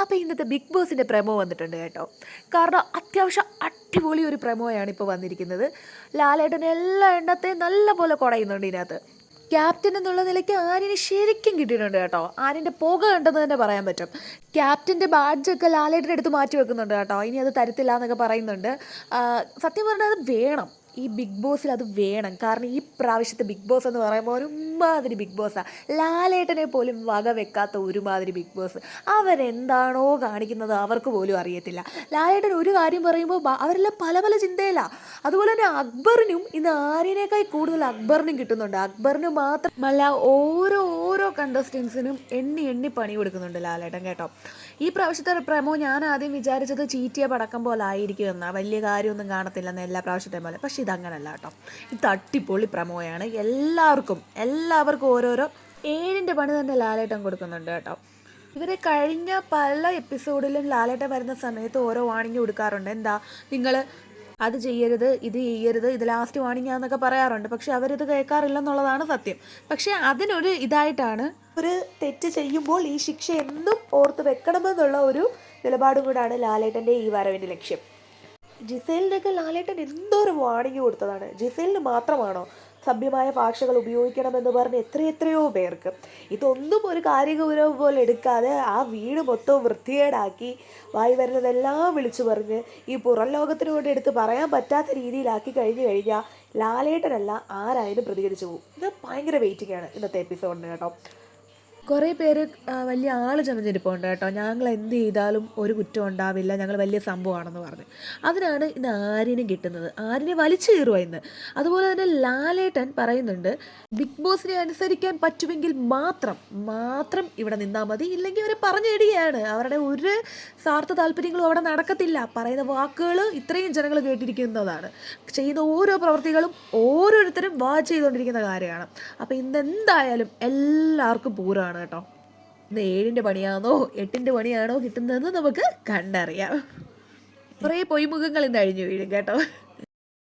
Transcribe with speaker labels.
Speaker 1: അപ്പോൾ ഇന്നത്തെ ബിഗ് ബോസിന്റെ പ്രമോ വന്നിട്ടുണ്ട് കേട്ടോ. കാരണം അത്യാവശ്യം അടിപൊളി ഒരു പ്രമോയാണ് ഇപ്പോൾ വന്നിരിക്കുന്നത്. ലാലേട്ടൻ എല്ലാ എണ്ണത്തെയും നല്ലപോലെ കുടയുന്നുണ്ട് ഇതിനകത്ത്. ക്യാപ്റ്റൻ എന്നുള്ള നിലയ്ക്ക് ആര്യനെ ശരിക്കും കിട്ടിയിട്ടുണ്ട് കേട്ടോ. ആര്യന്റെ പുക കണ്ടെന്ന് തന്നെ പറയാൻ പറ്റും. ക്യാപ്റ്റന്റെ ബാഡ്ജൊക്കെ ലാലേട്ടന്റെ അടുത്ത് മാറ്റി വെക്കുന്നുണ്ട് കേട്ടോ. ഇനി അത് തരത്തില്ല എന്നൊക്കെ പറയുന്നുണ്ട്. സത്യം പറഞ്ഞാൽ അത് വേണം. ഈ ബിഗ് ബോസിൽ അത് വേണം. കാരണം ഈ പ്രാവശ്യത്തെ ബിഗ് ബോസ് എന്ന് പറയുമ്പോൾ ഒരുമാതിരി ബിഗ് ബോസാണ് ലാലേട്ടനെ പോലും വക വെക്കാത്ത ഒരുമാതിരി ബിഗ് ബോസ്. അവരെന്താണോ കാണിക്കുന്നത് അവർക്ക് പോലും അറിയത്തില്ല. ലാലേട്ടൻ ഒരു കാര്യം പറയുമ്പോൾ അവരെല്ലാം പല പല ചിന്തയിലാണ് അതുപോലെ തന്നെ അക്ബറിനും ഇന്ന് ആര്യനേക്കാൾ കൂടുതൽ അക്ബറിനും കിട്ടുന്നുണ്ട്. അക്ബറിന് മാത്രമല്ല ഓരോ ഓരോ കണ്ടസ്റ്റൻസിനും എണ്ണി എണ്ണി പണി കൊടുക്കുന്നുണ്ട് ലാലേട്ടൻ കേട്ടോ. ഈ പ്രാവശ്യത്തെ പ്രമോ ഞാൻ ആദ്യം വിചാരിച്ചത് ചീറ്റിയ പടക്കം പോലെ ആയിരിക്കും എന്നാൽ വലിയ കാര്യമൊന്നും കാണത്തില്ലെന്ന് എല്ലാ പ്രാവശ്യത്തെയും പോലെ. പക്ഷെ ഇതങ്ങനല്ല കേട്ടോ. ഇത് തട്ടിപ്പൊളി പ്രമോയാണ്. എല്ലാവർക്കും എല്ലാവർക്കും ഓരോരോ ഏഴിന്റെ പണി തന്നെ ലാലേട്ടൻ കൊടുക്കുന്നുണ്ട് കേട്ടോ. ഇവരെ കഴിഞ്ഞ പല എപ്പിസോഡിലും ലാലേട്ടൻ വരുന്ന സമയത്ത് ഓരോ വാണിങ്ങി കൊടുക്കാറുണ്ട്. എന്താ? നിങ്ങൾ അത് ചെയ്യരുത് ഇത് ചെയ്യരുത് ഇത് ലാസ്റ്റ് വാണിംഗ് ആണെന്നൊക്കെ പറയാറുണ്ട്. പക്ഷെ അവരിത് കേൾക്കാറില്ലെന്നുള്ളതാണ് സത്യം. പക്ഷെ അതിനൊരു ഇതായിട്ടാണ് ഒരു തെറ്റ് ചെയ്യുമ്പോൾ ഈ ശിക്ഷ എന്നും ഓർത്ത് വെക്കണമെന്നുള്ള ഒരു നിലപാടും കൂടാണ് ലാലേട്ടന്റെ ഈ വരവിന്റെ ലക്ഷ്യം. ജിസേലിനൊക്കെ ലാലേട്ടൻ എന്തോരം വാണിംഗ് കൊടുത്തതാണ്. ജിസേലിന് മാത്രമാണോ? സഭ്യമായ ഭാഷകൾ ഉപയോഗിക്കണമെന്ന് പറഞ്ഞ് എത്രയെത്രയോ പേർക്ക്. ഇതൊന്നും ഒരു കാര്യഗൗരവം പോലെ എടുക്കാതെ ആ വീട് മൊത്തം വൃത്തികേടാക്കി വായി വരുന്നതെല്ലാം വിളിച്ചു പറഞ്ഞ് ഈ പുറം ലോകത്തിനോട് എടുത്ത് പറയാൻ പറ്റാത്ത രീതിയിലാക്കി കഴിഞ്ഞു കഴിഞ്ഞാൽ ലാലേട്ടനല്ല ആരായാലും പ്രതികരിച്ചു പോകും. ഇത് ഭയങ്കര വെയിറ്റിംഗ് ആണ് ഇന്നത്തെ എപ്പിസോഡിന് കേട്ടോ. കുറേ പേര് വലിയ ആൾ ചെന്നിരിപ്പുണ്ട് കേട്ടോ. ഞങ്ങൾ എന്ത് ചെയ്താലും ഒരു കുറ്റം ഉണ്ടാവില്ല. ഞങ്ങൾ വലിയ സംഭവമാണെന്ന് പറഞ്ഞ്. അതിനാണ് ഇന്ന് ആര്യനും കിട്ടുന്നത്. ആര്യനെ വലിച്ചു കയറുക ഇന്ന്. അതുപോലെ തന്നെ ലാലേട്ടൻ പറയുന്നുണ്ട് ബിഗ് ബോസിനെ അനുസരിക്കാൻ പറ്റുമെങ്കിൽ മാത്രം മാത്രം ഇവിടെ നിന്നാൽ മതി. ഇല്ലെങ്കിൽ അവർ പറഞ്ഞിടുകയാണ്. അവരുടെ ഒരു സ്വാർത്ഥ താല്പര്യങ്ങളും അവിടെ നടക്കത്തില്ല. പറയുന്ന വാക്കുകൾ ഇത്രയും ജനങ്ങൾ കേട്ടിരിക്കുന്നതാണ്. ചെയ്യുന്ന ഓരോ പ്രവൃത്തികളും ഓരോരുത്തരും വാച്ച് ചെയ്തുകൊണ്ടിരിക്കുന്ന കാര്യമാണ്. അപ്പോൾ ഇന്ന് എന്തായാലും എല്ലാവർക്കും പൂരമാണ് കേട്ടോ. ഇന്ന് ഏഴിന്റെ പണിയാണോ എട്ടിന്റെ പണിയാണോ കിട്ടുന്നതെന്ന് നമുക്ക് കണ്ടറിയാം. കുറേ പൊയ്മുഖങ്ങൾ ഇന്ന് അഴിഞ്ഞു വീഴും കേട്ടോ.